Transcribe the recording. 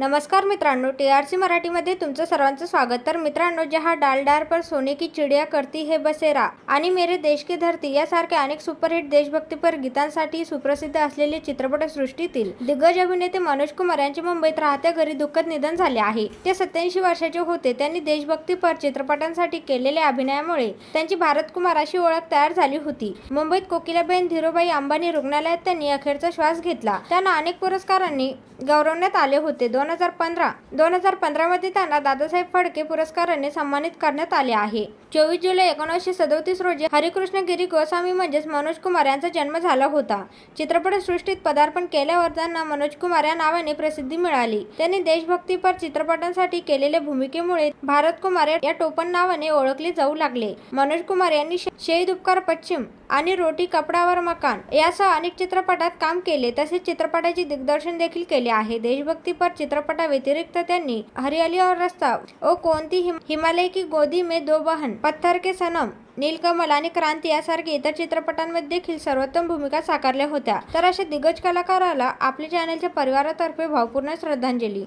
नमस्कार मित्रांनो T R C मराठीमध्ये तुमचं सर्वांचं स्वागत. तर मित्रांनो जहा डालडार पर सोने की चिडिया करती है बसेरा आणि मेरे देश की धरती यासारख्या अनेक सुपरहिट देशभक्तीपर गीतांसाठी सुप्रसिद्ध असलेले चित्रपटसृष्टीतील दिग्गज अभिनेते मनोज कुमार यांचे मुंबईत राहत्या घरी दुःखद निधन झाले आहे. ते सत्याऐंशी वर्षाचे होते. त्यांनी देशभक्तीपर चित्रपटांसाठी केलेल्या अभिनयामुळे त्यांची भारत कुमार अशी ओळख तयार झाली होती. मुंबईत कोकिलाबेन धीरूभाई अंबानी रुग्णालयात त्यांनी अखेरचा श्वास घेतला. त्यांना अनेक पुरस्कारांनी गौरवण्यात आले होते. दोन हजार पंधरा दोन हजार पंधरामध्ये त्यांना दादासाहेब फडके पुरस्काराने सन्मानित करण्यात आले आहे. चोवीस जुलै एकोणीसशे सदोतीस रोजी हरिकृष्ण गिरी गोस्वामी म्हणजेच मनोज कुमार यांचा जन्म झाला होता. चित्रपटसृष्टीत पदार्पण केल्यावर त्यांना मनोज कुमार या नावाने प्रसिद्धी मिळाली. त्यांनी देशभक्तीपर चित्रपटांसाठी केलेल्या भूमिकेमुळे भारत कुमार या टोपण नावाने ओळखले जाऊ लागले. मनोज कुमार यांनी शहीद उपकार पश्चिम आणि रोटी कपडावर मकान यासह अनेक चित्रपटात काम केले. तसेच चित्रपटाचे दिग्दर्शन देखील केले. आहे. देशभक्तीपर चित्रपटाव्यतिरिक्त त्यांनी हरियाली और रस्ता ओ कोणती हिम- हिमालय की गोदी में दो बहन पत्थर के सनम नीलकमल आणि क्रांती यासारखे इतर चित्रपटांमध्ये देखील सर्वोत्तम भूमिका साकारल्या होत्या. तर अशा दिग्गज कलाकाराला आपल्या चॅनलच्या परिवारातर्फे भावपूर्ण श्रद्धांजली.